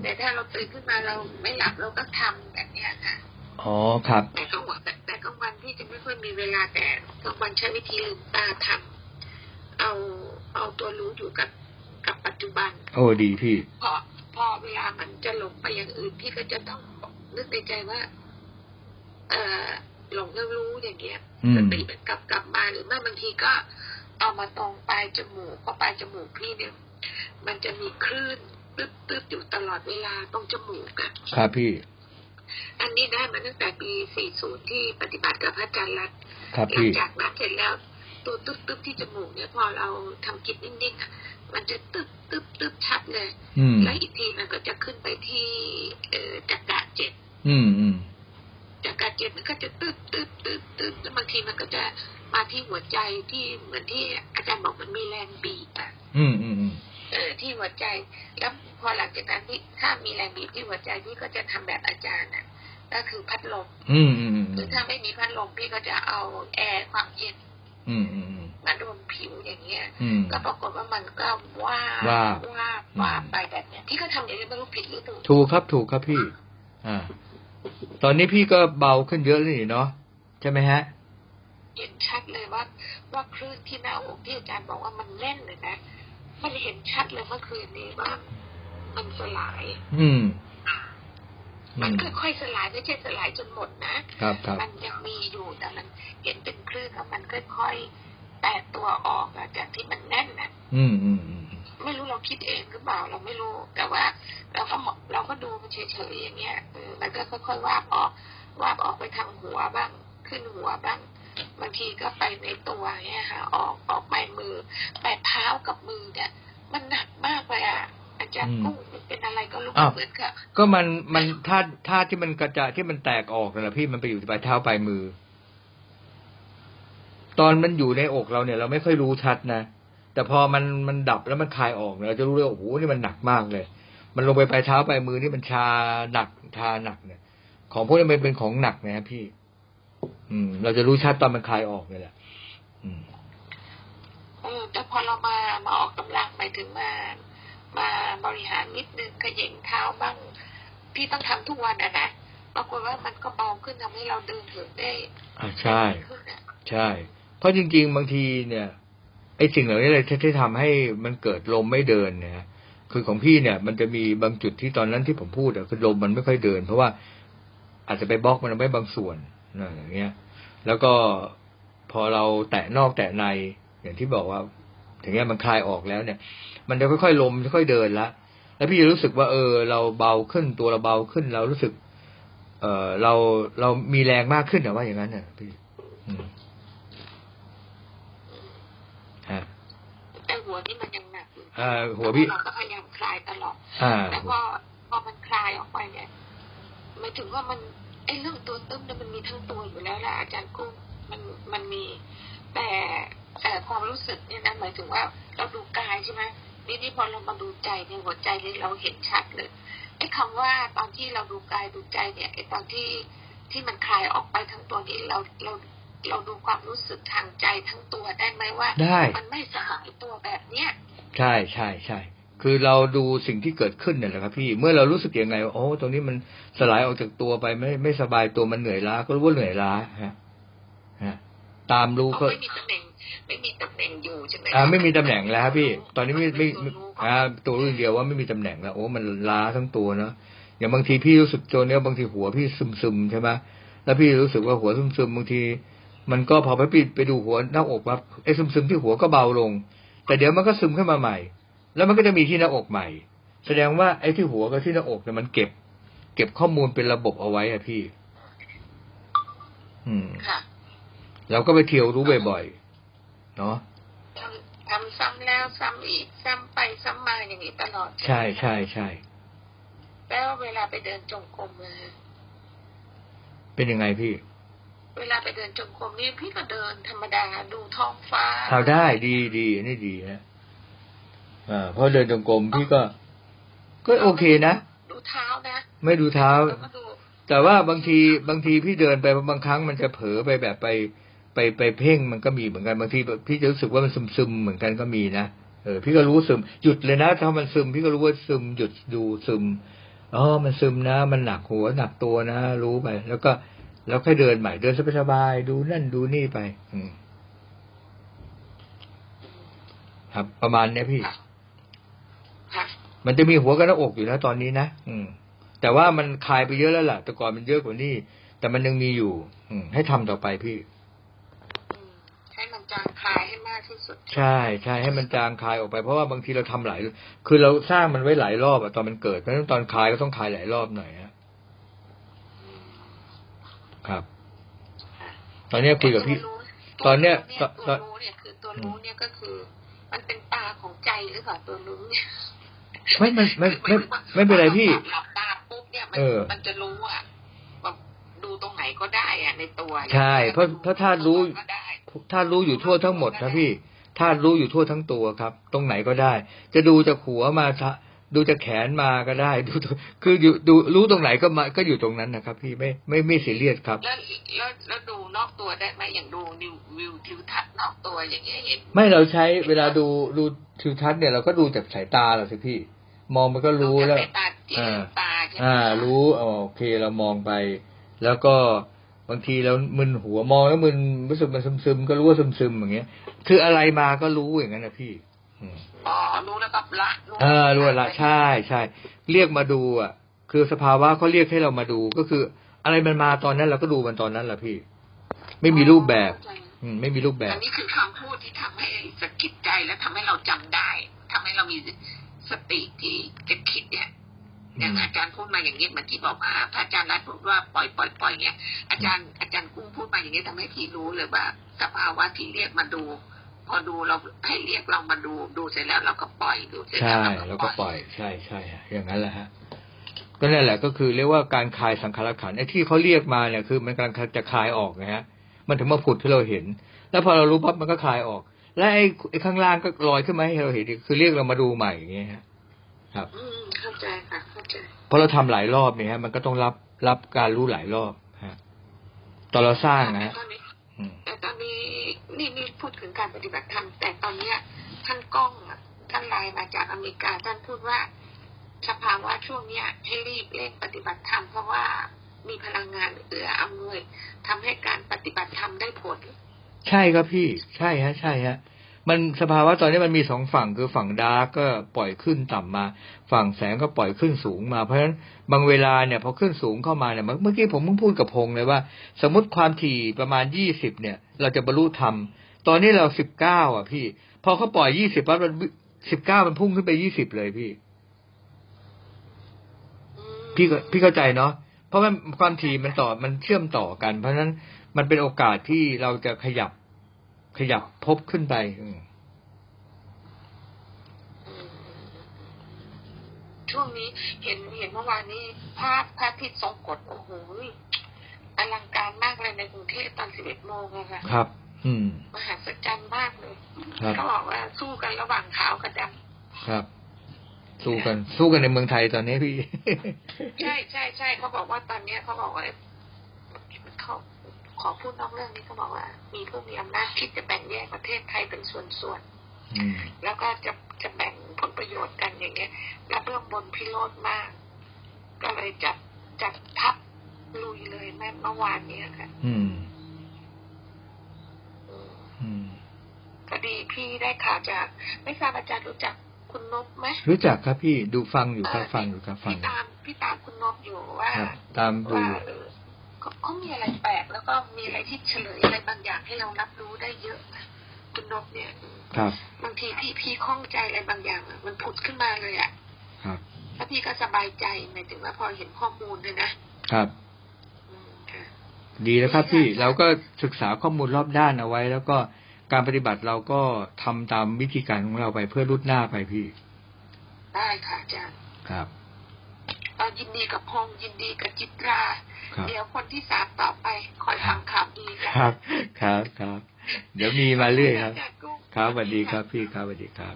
แต่ถ้าเราตื่นขึ้นมาเราไม่หลับเราก็ทำแบบเนี้ยค่ะอ๋อครับแต่กลางวันแต่แต่กลางวันพี่จะไม่ค่อยมีเวลาแต่กลางวันใช้วิธีลืมตาทำเอาเอาตัวรู้อยู่กับกับปัจจุบัน โอ้ดีพี่พอพอเวลามันจะหลงไปอย่างอื่นพี่ก็จะต้องนึกในใจว่า เออหลงแล้วรู้อย่างเงี้ยอืมสติมันกลับกลับมาหรือไม่บางทีก็เอามาตรงปลายจมูกเพราะปลายจมูกพี่เนี่ยมันจะมีคลื่น ตึ๊บตึ๊บอยู่ตลอดเวลาตรงจมูกอะครับพี่ อันนี้ได้มาตั้งแต่ปี 40 ที่ปฏิบัติกับพระอาจารย์รัตน์ครับหลังพี่ จากนั้นเสร็จแล้ว ตัวตึ๊บตึ๊บที่จมูกเนี่ยพอเราทำกิจนิ่งๆอะมันจะตึ๊บตึ๊บตึ๊บชัดเลย อืม แล้วอีกทีมันก็จะขึ้นไปที่เอ่อจักระเจ็ด อืมอืมจักระเจ็ดมันก็จะตึ๊บตึ๊บตึ๊บตึ๊บแล้วบางทีมันก็จะมาที่หัวใจที่เหมือนที่อาจารย์บอกมันมีแรงบีบอะอืมอืมอืม เออที่หัวใจ แล้วพอหลังจากนั้นที่ถ้ามีแรงบีบที่หัวใจพี่ก็จะทำแบบอาจารย์อะก็คือพัดลมอืมอืมอืมหรือถ้าไม่มีพัดลมพี่ก็จะเอาแอร์ความเย็นอืมอืมอืมมาโดนผิวอย่างเงี้ยอืมก็ปรากฏว่ามันก็ว่าบว่าบว่าบว่าบไปแบบเนี้ยพี่ก็ทำอย่างนี้ไม่รู้ผิดหรือถูกถูกครับถูกครับพี่ อ่า ตอนนี้พี่ก็เบาขึ้นเยอะเลยนี่เนาะใช่ไหมฮะเห็นชัดเลยว่าว่าคลื่นที่หน้าอกที่อาจารย์บอกว่ามันแน่นเลยนะ มันเห็นชัดเลยเมื่อคืนนี้ว่ามันสลาย อืมอืมันมค่อยๆสลายไม่ใช่สลายจนหมดนะครับครับมันยังมีอยู่แต่มันเห็นเป็นคลื่นแล้วมันค่อยๆแตกตัวออกอะจากที่มันแน่นน่ะอืมอืมอืมไม่รู้เราคิดเองหรือเปล่าเราไม่รู้ แต่ว่า เราก็มองเราก็ดูมันเฉยๆอย่างเงี้ยเออมันก็ค่อยๆวาบออกวาบออกไปทางหัวบ้าง ขึ้นหัวบ้าง บางทีก็ไปในตัวเงี้ยค่ะ ออกออกไปมือไปเท้ากับมือเนี่ย มันหนักมากเลยอะอาจารย์กุ้งมันเป็นอะไรก็รู้เหมือนกับก็มันมันท่าท่าที่มันกระจายที่มันแตกออกนั่นแหละพี่มันไปอยู่ที่ปลายเท้าปลายมือ ตอนมันอยู่ในอกเราเนี่ย เราไม่ค่อยรู้ชัดนะแต่พอมันมันดับแล้วมันคลายออกเนี่ยเราจะรู้เลยโอ้โหนี่มันหนักมากเลย มันลงไปปลายเท้าปลายมือนี่มันชาหนักชาหนักเนี่ย ของพวกนี้มันเป็นของหนักนะพี่ อืม เราจะรู้ชัดตอนมันคลายออกเนี่ยแหละอืมเออแต่พอเรามามาออกกำลังไปถึงมา มาบริหารนิดนึงขย่งเท้าบ้างพี่ต้องทำทุกวันอะนะปรากฏว่ามันก็เบาขึ้นทำให้เราเดินเหินได้อ่าใช่ได้ดีขึ้นอะใช่ เพราะจริง ๆ บางทีเนี่ยไอ้สิ่งเหล่านี้เลยที่ที่ทำให้มันเกิดลมไม่เดินเนยฮะคือของพี่เนี่ย มันจะมีบางจุดที่ตอนนั้นที่ผมพูดอะคือลมมันไม่ค่อยเดิน เพราะว่าอาจจะไปบล็อกมันเอาไว้บางส่วนนะ อย่างเงี้ย แล้วก็พอเราแตะนอกแตะในอย่างที่บอกว่า ถึงเนี้ยมันคลายออกแล้วเนี่ย มันจะค่อยๆลมค่อยๆเดินละแล้วพี่จะรู้สึกว่า เออ เราเบาขึ้นตัวเราเบาขึ้นเรารู้สึก เออเราเรามีแรงมากขึ้นนะว่าอย่างนั้นน่ะพี่อืมฮะแต่หัวนี่มันยังหนักอยู่อ่าหัวพี่เราก็พยายามคลายตลอดอ่าแต่พอพอมันคลายออกไปเนี่ยหมายถึงว่ามัน ไอ้เรื่องตัวตึ้มเนี่ยมันมีทั้งตัวอยู่แล้วแหละอาจารย์กุ้งมันมันมี แต่แต่ความรู้สึกเนี่ยนะหมายถึงว่าเราดูกายใช่ไหมนี่นี่พอเรามาดูใจเนี่ยหัวใจเนี่ยเราเห็นชัดเลยไอ้คำว่าตอนที่เราดูกายดูใจเนี่ยไอ้ตอนที่ที่มันคลายออกไปทั้งตัวนี้เราเราเราดูความรู้สึกทางใจทั้งตัวได้ไหมว่าได้มันไม่สลายตัวแบบเนี้ยใช่ใช่ใช่ คือเราดูสิ่งที่เกิดขึ้นเนี่ยแหละครับพี่เมื่อเรารู้สึกยังไงว่าโอ้ตรงนี้มันสลายออกจากตัวไปไม่ไม่สบายตัวมันเหนื่อยล้าก็รู้ว่าเหนื่อยล้าฮะฮะตามรู้ก็ไม่มีตำแหน่งไม่มีตำแหน่งอยู่ใช่ไหมอ่าไม่มีตำแหน่งแล้วครับพี่ ตอนนี้ไม่ไม่ตัวไม่รู้อ่าตัวรู้อย่างเดียวว่าไม่มีตำแหน่งแล้วโอ้มันล้าทั้งตัวเนาะอย่างบางทีพี่รู้สึกตัวเนี้ยบางทีหัวพี่ซึมซึมๆใช่ไหมแล้วพี่รู้สึกว่าหัวซึมซึมๆบางที มันก็พอไปปิดไปดูหัวหน้าอกปั๊บไอ้ซึมซึมๆที่หัวก็เบาลง แต่เดี๋ยวมันก็ซึมขึ้นมาใหม่ แล้วมันก็จะมีที่หน้าอกใหม่ แสดงว่าไอ้ที่หัวกับที่หน้าอกเนี่ยมันเก็บ เก็บข้อมูลเป็นระบบเอาไว้อะพี่ อืมค่ะเราก็ไปเที่ยวรู้บ่อยๆ เนาะทำทำซ้ำแล้วซ้ำอีก ซ้ำไปซ้ำมาอย่างนี้ตลอด ใช่ใช่ใช่แล้วเวลาไปเดินจงกรมเลยเป็นยังไงพี่ เวลาไปเดินจงกรมนี่พี่ก็เดินธรรมดาดูท้องฟ้าเอาได้ดีดีอันนี้ดีนะ อ่าเพราะเดินจงกรมพี่ก็ ก็โอเคนะดูเท้านะไม่ดูเท้าแล้วก็ดูแต่ว่าบางทีบางทีพี่เดินไปบางครั้งมันจะเผลอไปแบบไป ไปไปเพ่งมันก็มีเหมือนกันบางทีพี่จะรู้สึกว่ามันซึมซึมๆเหมือนกันก็มีนะเออพี่ก็รู้ซึมหยุดเลยนะถ้ามันซึม พี่ก็รู้ว่าซึมหยุดดูซึมอ๋อมันซึมนะ มันหนักหัวหนักตัวนะรู้ไป แล้วก็แล้วค่อยเดินใหม่เดินสบายๆดูนั่นดูนี่ไป อืมครับประมาณเนี้ยพี่ค่ะค่ะ มันจะมีหัวกับหน้าอกอยู่นะตอนนี้นะอืม แต่ว่ามันคลายไปเยอะแล้วล่ะ แต่ก่อนมันเยอะกว่านี้แต่มันยังมีอยู่ อืม ให้ทำต่อไปพี่อืมให้มันจางคลายให้มากที่สุด ใช่ใช่ให้มันจางคลายออกไปเพราะว่าบางทีเราทำหลายคือเราสร้างมันไว้หลายรอบอะตอนมันเกิดเพราะฉะนั้นตอนคลายก็ต้องคลายหลายรอบหน่อยฮะอืมครับค่ะตอนเนี้ยคุยกับพี่ตัวรู้ตอนเนี้ยตัวตอนรู้เนี่ยคือตัวรู้เนี่ยก็คือ มันเป็นตาของใจหรือเปล่าตัวรู้เนี่ย ไม่ไม่ไม่ไม่ไม่เป็นไรพี่หลับตาปุ๊บเนี่ยมันเออมันจะรู้อะว่าดูตรงไหนก็ได้อะในตัวใช่เพราะเพราะธาตุรู้ก็ได้ธาตุรู้อยู่ทั่วทั้งหมดนะพี่ธาตุรู้อยู่ทั่วทั้งตัวครับ ตรงไหนก็ได้ จะดูจากหัวมาทะ ดูจากแขนมาก็ได้ ดูคืออยู่ดูรู้ตรงไหนก็มาก็อยู่ตรงนั้นนะครับ พี่ไม่ไม่ไม่ซีเรียสครับ แล้วแล้วแล้วดูนอกตัวได้ไหมอย่างดูนิววิวทิวทัศน์นอกตัวอย่างเงี้ยเห็นไม่เราใช้เวลาดูดูทิวทัศน์เนี่ยเราก็ดูจากสายตาเราสิพี่ มองมันก็รู้แล้วดูจากสายตาที่อ่าตาใช่ไหมอ่า รู้อ๋อโอเคเรามองไป แล้วก็บางทีเรามึนหัวมองแล้วมึนรู้สึกมันซึมๆก็รู้ว่าซึมๆอย่างเงี้ย คืออะไรมาก็รู้อย่างนั้นนะพี่ อืมอ๋อรู้แล้วก็ละรู้เออรู้ละใช่ใช่เรียกมาดูอะ คือสภาวะเขาเรียกให้เรามาดูก็คือ อะไรมันมาตอนนั้นเราก็ดูมันตอนนั้นแหละพี่ ไม่มีรูปแบบ อืม ไม่มีรูปแบอับนนี้คือคำพูดที่ทำให้สะกิดใจและทำให้เราจำได้ทำให้เรามีสติที่จะคิดเนี่ยอย่างอาจารย์พูดมาอย่างนี้เหมือนที่บอกมาพระอาจารย์รัตน์พูดว่าปล่อยปล่อยปล่อยเนี่ยอาจารย์อาจารย์กุ้งพูดมาอย่างนี้ทำให้พี่รู้เลยว่าสภาวะที่เรียกมาดู พอดูเราให้เรียกเรามาดูดูเสร็จแล้วเราก็ปล่อยดูเสร็จใช่แล้วเราแล้วก็ก็ปปล่ล่ออยยใช่ใช่ฮะอย่างนั้นแหละฮะก็นั่นแหละก็คือเรียกว่าการคลายสังขารขันธ์ไอ้ที่เขาเรียกมาเนี่ยคือ มันกำลังจะคลายออกนะฮะ มันถึงมาผุดที่เราเห็น แล้วพอเรารู้ปั๊บมันก็คลายออก และไอ้ไอ้ข้างล่างก็ลอยขึ้นมาให้เราเห็นอีกคือเรียกเรามาดูใหม่อย่างเงี้ยฮะครับอืมเข้าใจค่ะเข้าใจเพราะเราทำหลายรอบเนี่ยฮะมันก็ต้องรับรับการรู้หลายรอบฮะตอนเราสร้างนะฮะ นี่นี่พูดถึงการปฏิบัติธรรมแต่ตอนเนี้ยท่านก้องท่านไลน์มาจากอเมริกาท่านพูดว่าสภาวะช่วงเนี้ยให้รีบเร่งปฏิบัติธรรมเพราะว่ามีพลังงานเอื้ออำนวยทำให้การปฏิบัติธรรมได้ผล ใช่ครับพี่ ใช่ฮะ ใช่ฮะ มันสภาวะตอนนี้มันมีสองฝั่งคือฝั่งดาร์กก็ปล่อยขึ้นต่ำมา ฝั่งแสงก็ปล่อยขึ้นสูงมาเพราะฉะนั้นบางเวลาเนี่ยพอขึ้นสูงเข้ามาเนี่ยเมื่อกี้ผมเพิ่งพูดกับพงษ์เลยว่า สมมติความถี่ประมาณยี่สิบเนี่ย เราจะบรรลุธรรมตอนนี้เราสิบเก้าอะพี่ พอเขาปล่อยยี่สิบปั๊บมันสิบเก้ามันพุ่งขึ้นไปยี่สิบเลยพี่ พี่พี่เข้าใจเนาะเพราะมันความถี่มันต่อมันเชื่อมต่อกัน เพราะฉะนั้นมันเป็นโอกาสที่เราจะขยับ ขยับพบขึ้นไปอืมอืมช่วงนี้เห็นเห็นเมื่อวานนี้ภาพพระอาทิตย์ทรงกฎโอ้โหอลังการมากเลยในกรุงเทพตอนสิบเอ็ดโมงอะค่ะครับ อืมมหัศจรรย์มากเลยครับเขาบอกว่าสู้กันระหว่างขาวกับดครับ สู้กัน สู้กันในเมืองไทยตอนนี้พี่ำใช่ใช่ใช่เขาบอกว่าตอนเนี้ยเขาบอกว่าเขา ขอพูดนอกเรื่องนี้เขาบอกว่า มีผู้มีอำนาจคิดจะแบ่งแยกประเทศไทยเป็นส่วนอืมๆแล้วก็จะจะแบ่งผลประโยชน์กันอย่างเงี้ยแล้วเบื้องบนพิโรธมาก ก็เลยจัดจัดทัพลุยเลยแม่เมื่อวานเนี้ยค่ะอืมอืมอืมพอดีพี่ได้ข่าวจาก ไม่ทราบอาจารย์รู้จักคุณนพไหมรู้จักครับพี่ดูฟังอยู่ครับฟังอยู่ครับฟังพี่ตามพี่ตามคุณนพอยู่ว่าครับตามดูว่า เออเขาเขามีอะไรแปลกแล้วก็มีอะไรที่เฉลยอะไรบางอย่างให้เรารับรู้ได้เยอะนะคุณนพเนี่ยครับบางทีพี่พี่ข้องใจอะไรบางอย่างอะมันผุดขึ้นมาเลยอะครับแล้วพี่ก็สบายใจหมายถึงว่าพอเห็นข้อมูลเลยนะครับอืมค่ะดีแล้วครับพี่เราก็ศึกษาข้อมูลรอบด้านเอาไว้ แล้วก็การปฏิบัติเราก็ทำตามวิธีการของเราไปเพื่อรุดหน้าไปพี่ ได้ค่ะอาจารย์ครับเรา ยินดีกับพงษ์ยินดีกับจิตราครับเดี๋ยวคนที่สามต่อไปคอยฟังข่าวดีกันครับ ครับครับ เดี๋ยวมีมาเรื่อยครับอาจารย์กุ้งครับสวัสดีครับพี่ครับสวัสดีครับ